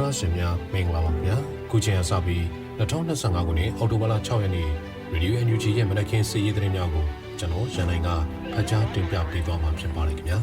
တော်ရရှင်များမင်္ဂလာပါခင်ဗျာခုချိန်အစပြီး2025ခုနှစ်အောက်တိုဘာလ6ရက်နေ့ရေဒီယို NUG ရဲ့မနက်ခင်းစီးရီးသတင်းများကိုကျွန်တော်ရန်နိုင်ကဖတ်ကြားတင်ပြပေးသွားမှာဖြစ်ပါတယ်ခင်ဗျာ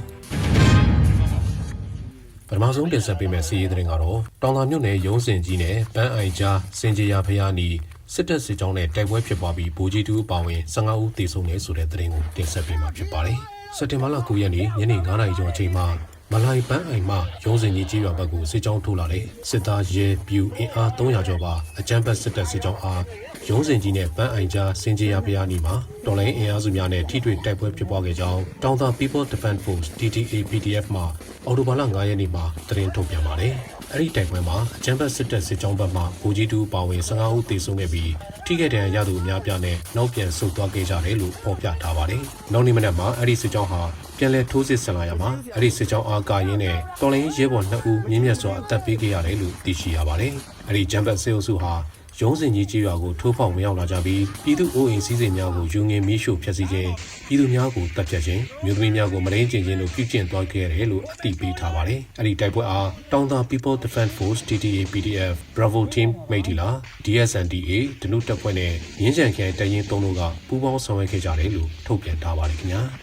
ပထမဆုံးတင်ဆက်ပေးမယ့်စီးရီးသတင်းကတော့တောင်သာမြို့နယ်ရုံးစင်ကြီးနဲ့ပန်းအိုင်ကြားစင်ကြေရဖျားနီစစ်တပ်စစ်ကြောင်းနဲ့တိုက်ပွဲဖြစ်ပွားပြီးဗိုလ်ကြီးတူပါဝင်15ဦးသေဆုံးတယ်ဆိုတဲ့သတင်းကိုတင်ဆက်ပေးမှာဖြစ်ပါတယ်စက်တင်ဘာလ9ရက်နေ့ညနေ9:00နာရီကျော်အချိန်မှာ မလိုင်ပန်းအိမ်မှရုံးစင်ကြီးကြီးရွာဘက်ကိုစစ်ကြောင်းထိုးလာတဲ့စစ်သားရဲပြူအင်အား300ကျော်ပါအကြမ်းဖက်စစ်တပ်စစ်ကြောင်းအားရုံးစင်ကြီးနဲ့ပန်းအိမ်ကြားစင်ကြေရဖျားနီမှာတော်လိုင်းအင်အားစုများနဲ့ထိတွေ့တိုက်ပွဲဖြစ်ပွားခဲ့ကြောင်းတောင်သာ People Defense Force TTA PDF မှအော်တိုဘာလ9ရက်နေ့မှာသတင်းထုတ်ပြန်ပါတယ်။ အဲ့ဒီတိုက်ပွဲမှာအကြမ်းဖက်စစ်တပ်စစ်ကြောင်းဘက်မှဗိုလ်ကြီးတူပါဝင်15ဦးသေဆုံးခဲ့ပြီးထိခိုက်ဒဏ်ရာရသူအများပြားနဲ့နောက်ပြန်ဆုတ်သွားခဲ့ကြတယ်လို့ဖော်ပြထားပါတယ်။နောက်နေ့မနက်မှာအဲ့ဒီစစ်ကြောင်းဟာပြန်လည်ထိုးစစ်ဆင်လာရမှာအဲ့ဒီစစ်ကြောင်းအားကာရင်းနဲ့တော်လိုင်းရဲဘော်2ဦးမြင့်မြတ်စွာအသက်ပေးခဲ့ရတယ်လို့သိရှိရပါတယ်။အဲ့ဒီဂျမ်ဘတ်စေအုပ်စုဟာ ရုံးစင်ကြီးကြီးရွာကိုထိုးဖောက်ဝင်ရောက်လာကြပြီးပြည်သူအိုးအိမ်စည်းစိမ်များကိုယူငင်မီးရှို့ဖျက်ဆီးခြင်းပြည်သူများကိုတပ်ဖြတ်ခြင်းမြို့သမီးများကိုမရင်းကျင်ခြင်းတို့ပြုကျင့်သွားခဲ့ရတယ်လို့အသိပေးထားပါတယ်။အဲ့ဒီတိုက်ပွဲအားတောင်သာ People Defense Force TTA PDF Bravo Team မိတ်တီလာ DSNDA ဒနုတပ်ဖွဲ့နဲ့ရင်းချန်ခရိုင်တရင်သုံးတို့ကပူးပေါင်းဆောင်ရွက်ခဲ့ကြတယ်လို့ထုတ်ပြန်ထားပါတယ်ခင်ဗျာ။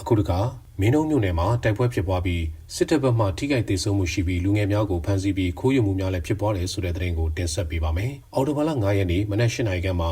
အခုတခါ မင်းတို့မြို့နယ်မှာတိုက်ပွဲဖြစ်ပွားပြီးစစ်တပ်ဘက်မှထိခိုက်ဒေဆုံးမှုရှိပြီးလူငယ်များကိုဖမ်းဆီးပြီးခိုးယူမှုများလည်းဖြစ်ပွားတယ်ဆိုတဲ့သတင်းကိုတင်ဆက်ပေးပါမယ်။အော်တိုဘာလ9ရက်နေ့မနက်၈နာရီခန့်မှာ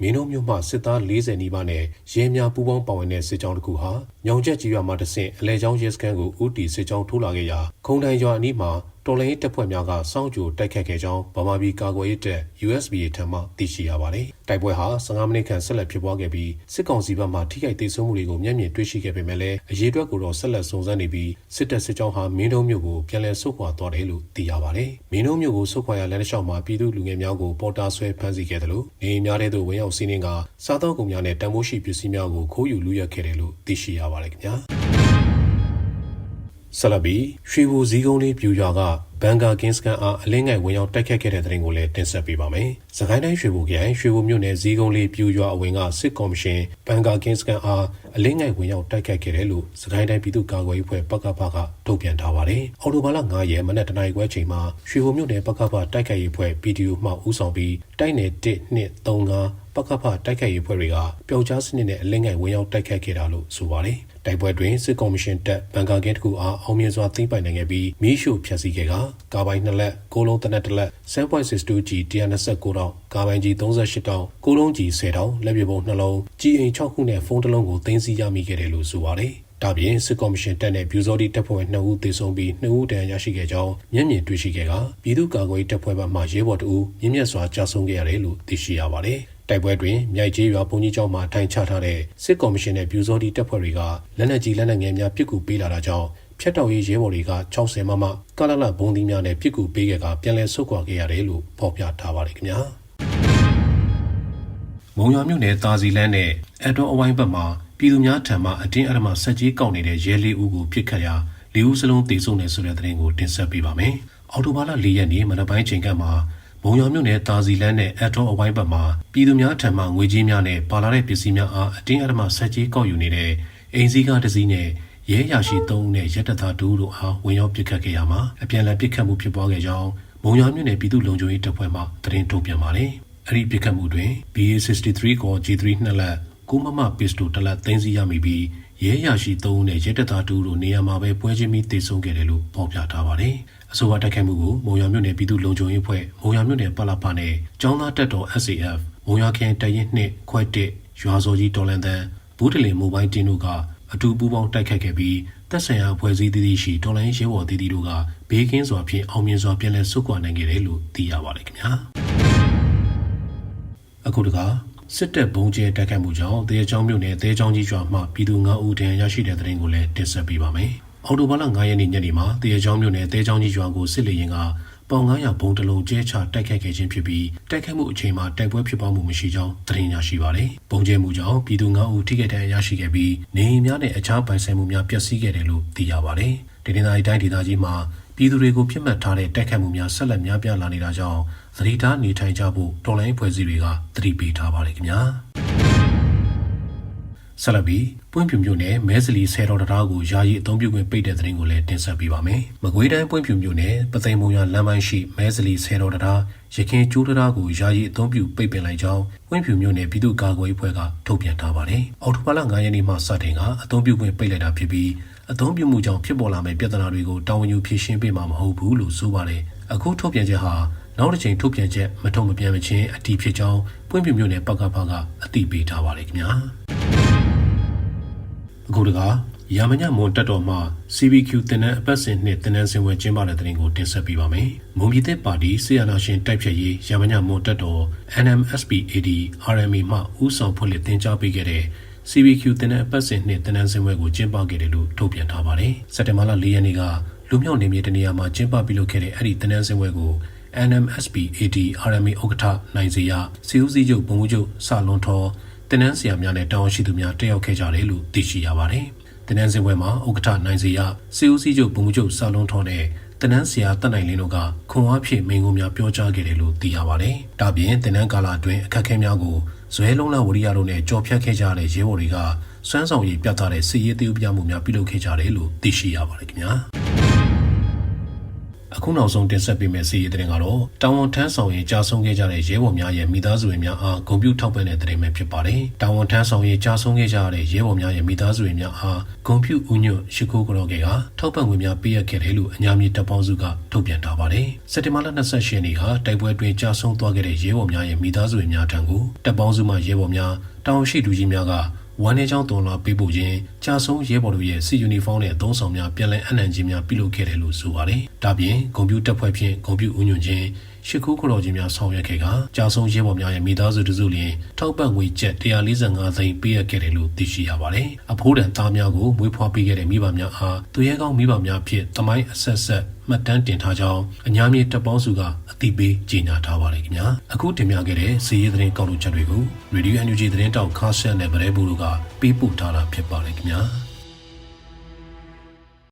မင်းတို့မြို့မှစစ်သား40နီးပါးနဲ့ရဲများပူးပေါင်းပါဝင်တဲ့စစ်ကြောင်းတစ်ခုဟာညောင်ချက်ကြီးရွာမှတဆင့်အလဲချောင်းရဲစခန်းကိုဦးတီစစ်ကြောင်းထိုးလာခဲ့ရာခုံတိုင်ရွာအနီးမှာ တော်လိုင်းတပ်ဖွဲ့များကစောင့်ကြိုတိုက်ခတ်ခဲ့ကြောင်းဗမာပြည်ကာကွယ်ရေးတပ် USBA ထံမှသိရှိရပါတယ်။တိုက်ပွဲဟာ15မိနစ်ခန့်ဆက်လက်ဖြစ်ပွားခဲ့ပြီးစစ်ကောင်စီဘက်မှထိခိုက်ဒေဆုံးမှုတွေကိုမျက်မြင်တွေ့ရှိခဲ့ပေမဲ့လည်းအရေးအတွက်ကိုတော့ဆက်လက်စုံစမ်းနေပြီးစစ်တပ်စစ်ကြောင်းဟာမင်းတုံးမြို့ကိုပြန်လည်ဆုတ်ခွာသွားတယ်လို့သိရပါတယ်။မင်းတုံးမြို့ကိုဆုတ်ခွာရလမ်းတစ်လျှောက်မှာပြည်သူလူငယ်များကိုပေါ်တာဆွဲဖမ်းဆီးခဲ့တယ်လို့နေအိမ်များတဲ့သို့ဝင်ရောက်စီးနင်းကစားသောက်ကုန်များနဲ့တန်ဖိုးရှိပစ္စည်းများကိုခိုးယူလူရက်ခဲ့တယ်လို့သိရှိရပါတယ်ခင်ဗျာ။ ဆလဘီရွှေဘူစည်းကုန်းလေးပြူရွာကဘန်ကာကင်းစကန်အားအလင်းငယ်ဝင်ရောက်တိုက်ခတ်ခဲ့တဲ့တဲ့ရင်ကိုလည်းတင်ဆက်ပေးပါမယ်။စကိုင်းတိုင်းရွှေဘူခရိုင်ရွှေဘူမြို့နယ်စည်းကုန်းလေးပြူရွာအဝင်ကစစ်ကော်မရှင်ဘန်ကာကင်းစကန်အားအလင်းငယ်ဝင်ရောက်တိုက်ခတ်ခဲ့တယ်လို့စကိုင်းတိုင်းပြည်သူ့ကာကွယ်ရေးဖွဲ့ပကပကထုတ်ပြန်ထားပါတယ်။အော်တိုဘာလ9ရက်မနက်တနာရီခွဲချိန်မှာရွှေဘူမြို့နယ်ပကပတိုက်ခိုက်ရေးဖွဲ့ PDO မှဦးဆောင်ပြီးတိုက်နယ်1 2 3 5 ပကဖတိုက်ခိုက်ရေးဖွဲ့တွေကပျောက်ကြားစနစ်နဲ့အလင်းငယ်ဝင်ရောက်တိုက်ခိုက်ခဲ့တာလို့ဆိုပါတယ်။တိုက်ပွဲတွင်စစ်ကော်မရှင်တပ်ဘန်ကာကင်းတစ်ခုအားအောင်မြင်စွာသိမ်းပိုင်နိုင်ခဲ့ပြီးမီးရှို့ဖျက်ဆီးခဲ့ကကားပိုင်းနှစ်လက်ကိုလုံးတနက်တစ်လက်7.62 G 129တောင်ကားပိုင်းကြီး38တောင်ကိုလုံးကြီး10တောင်လက်ပြပုံနှလုံးကြီးအိမ်6ခုနဲ့ဖုန်းတစ်လုံးကိုသိမ်းဆည်းရမိခဲ့တယ်လို့ဆိုပါတယ်။ဒါပြင်စစ်ကော်မရှင်တပ်နဲ့ဗျူဇော်ဒီတပ်ဖွဲ့ဝင်2ဦးသေဆုံးပြီး2ဦးတန်ရရှိခဲ့ကြောင်းမျက်မြင်တွေ့ရှိခဲ့ကပြည်သူ့ကာကွယ်တပ်ဖွဲ့ဘက်မှရဲဘော်တအူးမြင့်မြတ်စွာကြာဆုံးခဲ့ရတယ်လို့သိရှိရပါတယ်။ တိုက်ပွဲတွင်မြိုက်ကြီးရွာဘုံကြီးကျောင်းမှာထိုင်ချထားတဲ့စစ်ကော်မရှင်နဲ့ဗျူဇော်ဒီတပ်ဖွဲ့တွေကလက်နက်ကြီးလက်နက်ငယ်များပစ်ကူပေးလာတာကြောင့်ဖျက်တော်ရေးရဲဘော်တွေက60မမကလလဘုံသီးများနဲ့ပစ်ကူပေးခဲ့ကပြန်လည်ဆုတ်ခွာခဲ့ရတယ်လို့ဖော်ပြထားပါတယ်ခင်ဗျာမုံရွာမြို့နယ်တာစီလန်းနဲ့အတော်အဝိုင်းဘက်မှာပြည်သူများထံမှအတင်းအဓမ္မဆက်ကြီးကောက်နေတဲ့ရဲလေးဦးကိုပြစ်ခတ်ရာလေးဦးစလုံးတေဆုံးနေဆိုတဲ့သတင်းကိုတင်ဆက်ပေးပါမယ်။အော်တိုဘာလ၄ရက်နေ့မနက်ပိုင်းချိန်ကမှ မုံရွာမြို့နယ်တာစီလန်းနဲ့အတော်အဝိုင်းဘက်မှာပြည်သူများထံမှငွေကြေးများနဲ့ပါလာတဲ့ပစ္စည်းများအားအတင်းအဓမ္မဆက်ကြီးကောက်ယူနေတဲ့အိမ်စည်းကားတစ်စီးနဲ့ရဲရရှိသုံးနဲ့ရက်တသားဒူးတို့အားဝင်ရောက်ပစ်ခတ်ခဲ့ရမှာအပြန်အလှန်ပစ်ခတ်မှုဖြစ်ပွားခဲ့ကြောင်းမုံရွာမြို့နယ်ပြည်သူ့လုံခြုံရေးတပ်ဖွဲ့မှသတင်းထုတ်ပြန်ပါတယ်။အဲ့ဒီပစ်ခတ်မှုတွင် BA63 ကော G3 နှစ်လက်ကိုမမပစ္စတိုတစ်လက်သိမ်းဆည်းရမိပြီးရဲရရှိသုံးနဲ့ရက်တသားဒူးတို့နေရာမှာပဲပွဲချင်းပြီးတေဆုံးခဲ့တယ်လို့ဖော်ပြထားပါတယ်။ အဆိုပါတိုက်ခိုက်မှုကိုမုံရွာမြို့နယ်ပြည်သူ့လုံခြုံရေးဖွဲ့မုံရွာမြို့နယ်ပလပနဲ့ကျောင်းသားတပ်တော် SAF မုံရွာခရိုင်တရင်နှစ်ခွဲတစ်ရွာစော်ကြီးတော်လန်တန်ဘူးတလင်မိုဘိုင်းတင်းတို့ကအတူပူးပေါင်းတိုက်ခိုက်ခဲ့ပြီးတပ်ဆိုင်ရာဖွဲ့စည်းတည်တည်ရှိတော်လိုင်းရဲဘော်တည်တည်တို့ကဘေးကင်းစွာဖြင့်အောင်မြင်စွာပြန်လည်ဆုတ်ခွာနိုင်ခဲ့တယ်လို့သိရပါတယ်ခင်ဗျာအခုတခါစစ်တပ်ဘုံကျဲတိုက်ခိုက်မှုကြောင့်တေချောင်းမြို့နယ်တေချောင်းကြီးကျွာမှပြည်သူ9ဦးတန်းရရှိတဲ့တဲ့ရင်ကိုလည်းတင်ဆက်ပေးပါမယ် အော်တိုဘာလ9ရက်နေ့ညနေမှာတေချောင်းမြို့နယ်တေချောင်းကြီးကျွာကိုစစ်လေရင်ကပေါင်900ဘုံတလုံးကျဲချတိုက်ခိုက်ခဲ့ခြင်းဖြစ်ပြီးတိုက်ခိုက်မှုအချိန်မှာတိုက်ပွဲဖြစ်ပွားမှုမရှိကြောင်းသတင်းရရှိပါတယ်။ပုံကျဲမှုကြောင့်ပြည်သူ9ဦးထိခိုက်ဒဏ်ရာရရှိခဲ့ပြီးနေအိမ်များနဲ့အခြားပိုင်ဆိုင်မှုများပျက်စီးခဲ့တယ်လို့သိရပါတယ်။ဒေသနာတိုင်းဒေသကြီးမှာပြည်သူတွေကိုပြစ်မှတ်ထားတဲ့တိုက်ခိုက်မှုများဆက်လက်များပြားလာနေတာကြောင့်သတိထားနေထိုင်ကြဖို့တော်လိုင်းဖွဲ့စည်းတွေကသတိပေးထားပါတယ်ခင်ဗျာ။ ဆက်လက်ပြီးပွင့်ဖြူမြို့နယ်မဲစလီဆယ်တော်တရားကိုယာယီအသုံးပြုခွင့်ပိတ်တဲ့သတင်းကိုလည်းတင်ဆက်ပေးပါမယ်။မကွေးတိုင်းပွင့်ဖြူမြို့နယ်ပသိမ်မုံရလမ်းပိုင်းရှိမဲစလီဆယ်တော်တရားရခင်ကျိုးတရားကိုယာယီအသုံးပြုပိတ်ပင်လိုက်ကြောင်းပွင့်ဖြူမြို့နယ်ပြည်သူ့ကာကွယ်ရေးအဖွဲ့ကထုတ်ပြန်ထားပါတယ်။အောက်တိုဘာလ9ရက်နေ့မှစတင်ကအသုံးပြုခွင့်ပိတ်လိုက်တာဖြစ်ပြီးအသုံးပြုမှုကြောင့်ဖြစ်ပေါ်လာမယ့်ပြဿနာတွေကိုတာဝန်ယူဖြေရှင်းပေးမှာမဟုတ်ဘူးလို့ဆိုပါတယ်။အခုထုတ်ပြန်ချက်ဟာနောက်တစ်ချိန်ထုတ်ပြန်ချက်မထုံမပြန်မချင်းအတီးဖြစ်ကြောင်းပွင့်ပြမြို့နယ်ပကဖကအတိပေးထားပါတယ်ခင်ဗျာ အခုတကရာမညမွန်တက်တော်မှ CBQ တင်တဲ့အပတ်စဉ်နှစ်တင်နန်းစင်ဝဲကျင်းပတဲ့တဲ့ရင်ကိုတင်ဆက်ပေးပါမယ်။မွန်ပြည်သက်ပါတီဆီယနာရှင်တိုက်ဖြတ်ရေးရာမညမွန်တက်တော် NMSPAD RMA မှဦးဆောင်ဖွင့်လှစ်တင်ကြားပေးခဲ့တဲ့ CBQ တင်တဲ့အပတ်စဉ်နှစ်တင်နန်းစင်ဝဲကိုကျင်းပခဲ့တယ်လို့ထုတ်ပြန်ထားပါတယ်။စက်တင်ဘာလ၄ရက်နေ့ကလူမျိုးနေမြေတနေရာမှာကျင်းပပြုလုပ်ခဲ့တဲ့အဲ့ဒီတင်နန်းစင်ဝဲကို NMSP AD RMA ဥက္ကဋ္ဌနိုင်စီရစီဦးစီးချုပ်ဘုံမှုချုပ်ဆလွန်ထော် တင်နန်းဆရာများနဲ့တောင်းရှိသူများတက်ရောက်ခဲ့ကြတယ်လို့သိရှိရပါတယ်။တင်နန်းစင်ဝဲမှာဥက္ကဋ္ဌနိုင်စီရစီဦးစီးချုပ်ဘုံမှုချုပ်ဆလွန်ထော်နဲ့တနန်းဆရာတက်နိုင်လင်းတို့ကခွန်အားဖြင့်မိန်ကုန်းများပြောကြားခဲ့တယ်လို့သိရပါတယ်။ဒါပြင်တနန်းကာလာအတွင်းအခက်အခဲများကိုဇွဲလုံးလဝရိယတို့နဲ့ကြော်ဖြတ်ခဲ့ကြတဲ့ရဲဘော်တွေကစွမ်းဆောင်ရည်ပြသတဲ့စစ်ရေးသေးဥပြမှုများပြုလုပ်ခဲ့ကြတယ်လို့သိရှိရပါတယ်ခင်ဗျာ။ အခုနောက်ဆုံးတင်ဆက်ပေးမယ့်စီးရီးတဲ့တင်ကတော့တောင်ဝန်ထမ်းဆောင်ရေးကြာဆုံးခဲ့ကြတဲ့ရဲဘော်များရဲ့မိသားစုဝင်များအားဂုဏ်ပြုထောက်ပံ့တဲ့တင်ပဲဖြစ်ပါတယ်။တောင်ဝန်ထမ်းဆောင်ရေးကြာဆုံးခဲ့ကြတဲ့ရဲဘော်များရဲ့မိသားစုဝင်များအားဂုဏ်ပြုဥညွတ်ရှိခိုးကြောခဲ့ကထောက်ပံ့ငွေများပေးရခဲ့တယ်လို့အညာမြေတပ်ပေါင်းစုကထုတ်ပြန်ထားပါတယ်။စက်တင်ဘာလ28ရက်နေ့ကတိုက်ပွဲတွင်ကြာဆုံးသွားခဲ့တဲ့ရဲဘော်များရဲ့မိသားစုဝင်များထံကိုတပ်ပေါင်းစုမှရဲဘော်များတောင်ရှိလူကြီးများက ဝမ်းနေကြောင်းတော်လာပေးဖို့ခြင်းကြာဆုံးရဲဘော်တို့ရဲ့စီယူနီဖောင်းနဲ့အသုံးဆောင်များပြန်လည်အနှံ့ခြင်းများပြုလုပ်ခဲ့တယ်လို့ဆိုပါတယ်။ဒါပြင်ကွန်ပျူတာဖွဲ့ဖြင့်ကွန်ပျူဥညွှန်ခြင်းရှစ်ခုခလော်ခြင်းများဆောင်ရွက်ခဲ့ကကြာဆုံးရဲဘော်များရဲ့မိသားစုတို့စုလျင်ထောက်ပံ့ငွေကျပ်145သိန်းပေးအပ်ခဲ့တယ်လို့သိရှိရပါတယ်။အဖိုးတန်သားများကိုမွေးဖွားပေးခဲ့တဲ့မိဘများအားသူရဲကောင်းမိဘများဖြင့်တမိုင်းအဆက်ဆက် မှတ်တမ်းတင်ထားကြောင်းအညာမြေတပ်ပေါင်းစုကအသိပေးကြေညာထားပါတယ်ခင်ဗျာအခုတင်ပြခဲ့တဲ့စီးရီးသတင်းကောက်လို့ချက်တွေကို Radio NUG သတင်းတောက်ခါဆက်နဲ့ဗရဲဘူးတို့ကပေးပို့ထားတာဖြစ်ပါတယ်ခင်ဗျာ